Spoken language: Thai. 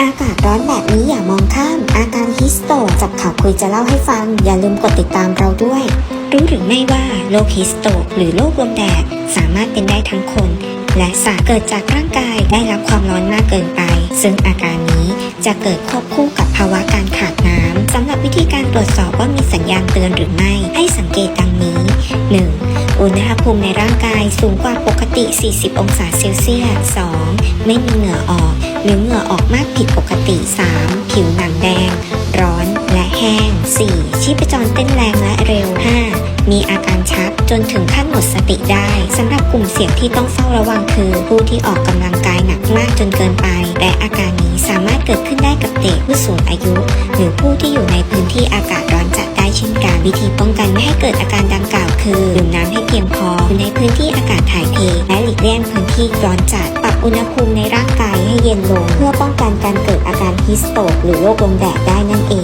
อากาศร้อนแบบนี้อย่ามองข้าม อาการฮิสโตจับข่าวคุยจะเล่าให้ฟัง อย่าลืมกดติดตามเราด้วย รู้หรือไม่ว่าโรคฮิสโตหรือโรคลมแดดสามารถเป็นได้ทั้งคน และสัตว์เกิดจากร่างกายได้รับความร้อนมากเกินไป ซึ่งอาการนี้จะเกิดควบคู่กับภาวะการขาดน้ำสำหรับวิธีการตรวจสอบว่ามีสัญญาณเตือนหรือไม่ ให้สังเกตดังนี้ 1. อุณหภูมิในร่างกายสูงกว่าปกติ 40 องศาเซลเซียส 2. ไม่มีเหงื่อออก หรือเหงื่อออกมากผิดปกติ 3. ผิวหนังแดง ร้อนและแห้ง 4. ชีพจรเต้นแรงและเร็ว 5. มีอาการชักจนถึงขั้นหมดสติได้สำหรับกลุ่มเสี่ยงที่ต้องเฝ้าระวังคือ ผู้ที่ออกกำลังกายหนักมากจนเกินไป และอาการนี้สามารถเกิดขึ้นได้กับเด็กผู้สูงอายุ หรือผู้ที่อยู่ในพื้นที่อากาศร้อนจัดได้เช่นกันวิธีป้องกันไม่ให้เกิดอาการดังกล่าวคือดื่มน้ำให้เพียงพออยู่ในพื้นที่อากาศถ่ายเทและหลีกเลี่ยงพื้นที่ร้อนจัดปรับอุณหภูมิในร่างกาย ให้เย็นลงเพื่อป้องกันการเกิดอาการฮิสโตกหรือโรคลมแดดได้นั่นเอง